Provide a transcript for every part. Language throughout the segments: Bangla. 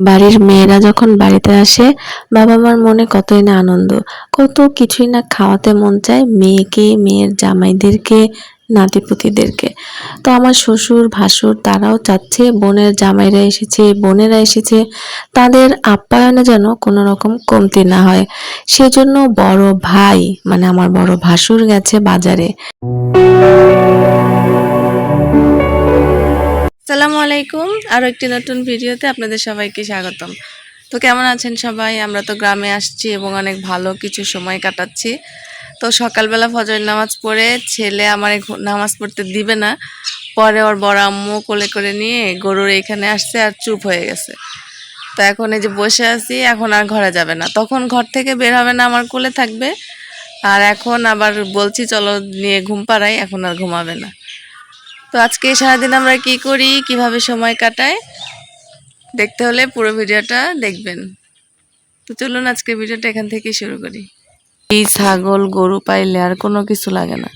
বাড়ির মেয়েরা যখন বাড়িতে আসে বাবা মার মনে কতই না আনন্দ। কত কিছুই না খাওয়াতে মন চায় মেয়েকে, মেয়ের জামাইদেরকে, নাতিপুতিদেরকে। তো আমার শ্বশুর, ভাসুর তারাও চাচ্ছে বোনের জামাইরা এসেছে, বোনেরা এসেছে। তাদের আপ্যায়নে যেন কোনো রকম কমতি না হয়। সেজন্য বড় ভাই মানে আমার বড় ভাসুর গেছে বাজারে। আসসালামু আলাইকুম। আরও একটি নতুন ভিডিওতে আপনাদের সবাইকে স্বাগতম। তো কেমন আছেন সবাই? আমরা তো গ্রামে আসছি এবং অনেক ভালো কিছু সময় কাটাচ্ছি। তো সকালবেলা ফজর নামাজ পড়ে ছেলে আমার নামাজ পড়তে দিবে না। পরে ওর বড় আম্মু কোলে করে নিয়ে গরুর এখানে আসছে আর চুপ হয়ে গেছে। তো এখন এই যে বসে আছি, এখন আর ঘরে যাবে না। তখন ঘর থেকে বের হবে না, আমার কোলে থাকবে। আর এখন আবার বলছি, চলো নিয়ে ঘুম পাড়াই, এখন আর ঘুমাবে না। তো আজকে সারাদিন আমরা কি করি, কীভাবে সময় কাটাই, দেখতে হলে পুরো ভিডিওটা দেখবেন। তো চলুন আজকে ভিডিওটা এখান থেকে শুরু করি। এই ছাগল, গরু পাইলে আর কোনো কিছু লাগে না।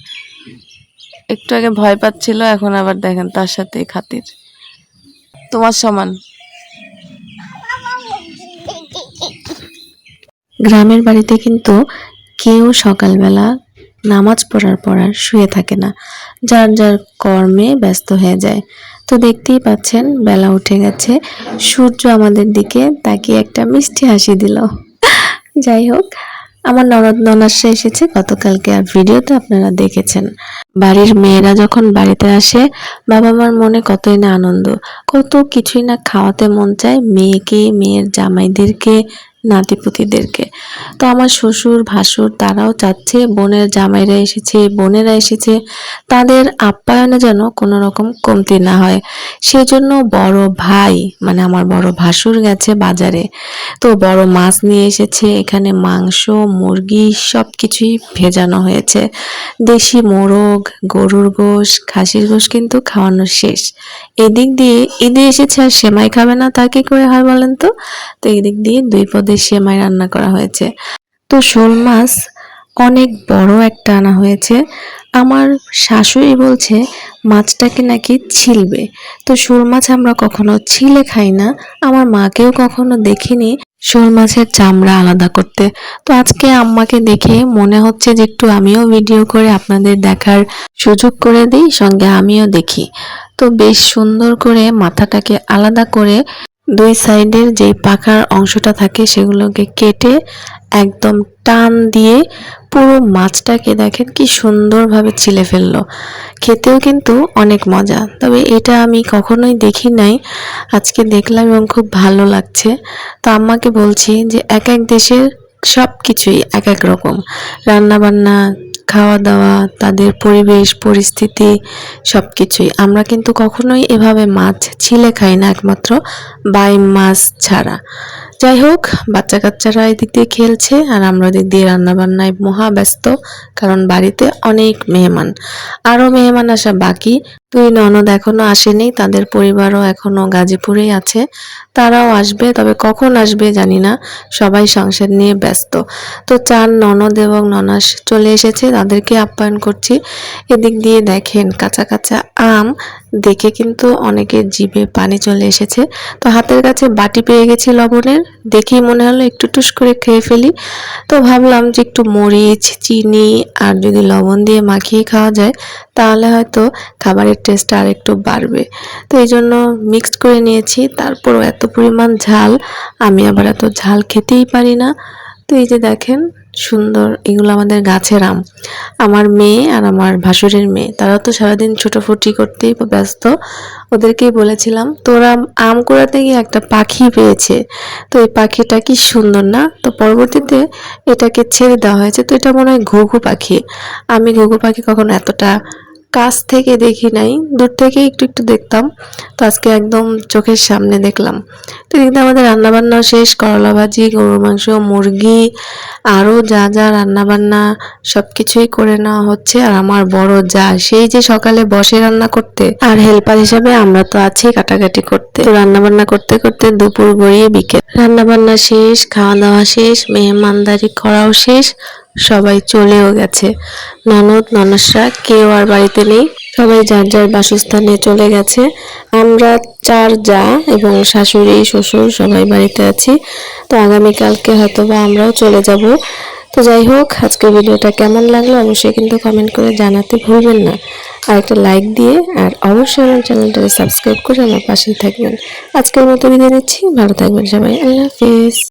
একটু আগে ভয় পাচ্ছিল, এখন আবার দেখেন তার সাথে খাতির। তোমার সমান। গ্রামের বাড়িতে কিন্তু কেউ সকালবেলা নামাজ পড়ার পর আর শুয়ে থাকে না। যার যার কর্মে ব্যস্ত হয়ে যায়। তো দেখতেই পাচ্ছেন, বেলা উঠে গেছে। সূর্য আমাদের দিকে তাকিয়ে একটা মিষ্টি হাসি দিল। যাই হোক, আমার ননদ ননাসা এসেছে। গতকালকে আর ভিডিওতে আপনারা দেখেছেন। বাড়ির মেয়েরা যখন বাড়িতে আসে বাবা মার মনে কতই না আনন্দ। কত কিছুই না খাওয়াতে মন চায়। মেয়েকে, মেয়ের জামাইদেরকে নাতিপুতিদেরকে। তো আমার শ্বশুর, ভাসুর তারাও চাচ্ছে, বোনের জামাইরা এসেছে, বোনেরা এসেছে, তাদের আপ্যায়নে যেন কোনো রকম কমতি না হয়। সেজন্য বড় ভাই মানে আমার বড় ভাসুর গেছে বাজারে। তো বড় মাছ নিয়ে এসেছে, এখানে মাংস, মুরগি সব কিছুই ভেজানো হয়েছে। দেশি মোরগ, গরুর গোশ, খাসির গোশ কিন্তু খাওয়ানো শেষ। এদিক দিয়ে ঈদে এসেছে আর সেমাই খাবে না, তা কি করে হয় বলেন তো? তো এদিক দিয়ে দুই পদের সেমাই রান্না করা হয়েছে। তো শোল মাছ অনেক বড় একটা আনা হয়েছে। আমার শাশুড়ি বলছে মাছটাকে নাকি ছিলবে? তো শোল মাছ আমরা কখনো ছিলে খাই না। আমার মাকেও কখনো দেখিনি শোল মাছের চামড়া আলাদা করতে। তো আজকে আম্মাকে দেখে মনে হচ্ছে যে একটু আমিও ভিডিও করে আপনাদের দেখার সুযোগ করে দিই, সঙ্গে আমিও দেখি। তো বেশ সুন্দর করে মাথাটাকে আলাদা করে দুই সাইডের যে পাকার অংশটা থাকে সেগুলোকে কেটে একদম টান দিয়ে পুরো মাছটাকে দেখেন কি সুন্দরভাবে ছিলে ফেলল। খেতেও কিন্তু অনেক মজা। তবে এটা আমি কখনোই দেখি নাই। আজকে দেখলাম এবং খুব ভালো লাগছে। তো আম্মাকে বলছি যে এক এক দেশের সব কিছুই এক এক রকম। রান্নাবান্না খাওয়া দাওয়া তাদের পরিবেশ, পরিস্থিতি সব কিছুই আমরা কিন্তু কখনোই এভাবে মাছ ছিলে খাই না একমাত্র বাই মাছ ছাড়া। যাই হোক বাচ্চা কাচ্চারা এদিক দিয়ে খেলছে আর আমরা ওদিক দিয়ে রান্না বান্নায় মহা ব্যস্ত কারণ বাড়িতে অনেক মেহমান। আরও মেহমান আসা বাকি। দুই ননদ এখনও আসেনি, তাদের পরিবারও এখনও গাজীপুরেই আছে। তারাও আসবে, তবে কখন আসবে জানি না। সবাই সংসার নিয়ে ব্যস্ত। তো চার ননদ এবং ননাস চলে এসেছে, তাদেরকে আপ্যায়ন করছি। এদিক দিয়ে দেখেন কাঁচা কাঁচা আম দেখে কিন্তু অনেকের জিভে পানি চলে এসেছে। তো হাতের কাছে বাটি পেয়ে গেছি লবণের। দেখেই মনে হলো একটু টুস করে খেয়ে ফেলি। তো ভাবলাম যে একটু মরিচ, চিনি আর যদি লবণ দিয়ে মাখিয়ে খাওয়া যায়, তাহলে হয়তো খাবারের টেস্টটা আর একটু বাড়বে। তো এই জন্য মিক্সড করে নিয়েছি। তারপরও এত পরিমাণ ঝাল, আমি আবার এত ঝাল খেতেই পারি না। তো এই যে দেখেন সুন্দর, এগুলো আমাদের গাছের আম। আমার মেয়ে আর আমার ভাসুরের মেয়ে তারা তো সারাদিন ছোটাফুটি করতেই ব্যস্ত। ওদেরকেই বলেছিলাম, তোরা আম কুড়াতে গিয়ে একটা পাখি পেয়েছে। তো এই পাখিটা কি সুন্দর না? তো পরবর্তীতে এটাকে ছেড়ে দেওয়া হয়েছে। তো এটা মনে হয় ঘুঘু পাখি। আমি ঘুঘু পাখি কখনো এতটা কাছ থেকে দেখি নাই, দূর থেকে একটু একটু দেখতাম, তো আজকে একদম চোখের সামনে দেখলাম। তো এদিকে আমাদের রান্নাবান্না শেষ, করলা ভাজি, গরুর মাংস, মুরগি, আরও যা যা রান্নাবান্না সব কিছুই করে নেওয়া হচ্ছে, আর আমার বড় যা, সেই যে সকালে বসে রান্না করতে, আর হেল্পার হিসাবে আমরা তো আছি কাটাকাটি করতে। রান্নাবান্না করতে করতে দুপুর গড়িয়ে বিকেল। রান্নাবান্না শেষ, খাওয়া দাওয়া শেষ, মেহমানদারি করাও শেষ সবাই চলেও গেছে। ননদ ননসরা কেউ আর বাড়িতে নেই। সবাই যার যার বাসস্থানে চলে গেছে। আমরা চার যা এবং শাশুড়ি, শ্বশুর সবাই বাড়িতে আছি। তো আগামীকালকে হয়তো বা আমরাও চলে যাব। তো যাই হোক, আজকের ভিডিওটা কেমন লাগল অবশ্যই কিন্তু কমেন্ট করে জানাতে ভুলবেন না। আর একটা লাইক দিয়ে আর অবশ্যই আমার চ্যানেলটাকে সাবস্ক্রাইব করে আমার পাশেই থাকবেন। আজকের মতো বিদায় নিচ্ছি। ভালো থাকবেন সবাই। আল্লাহ হাফিজ।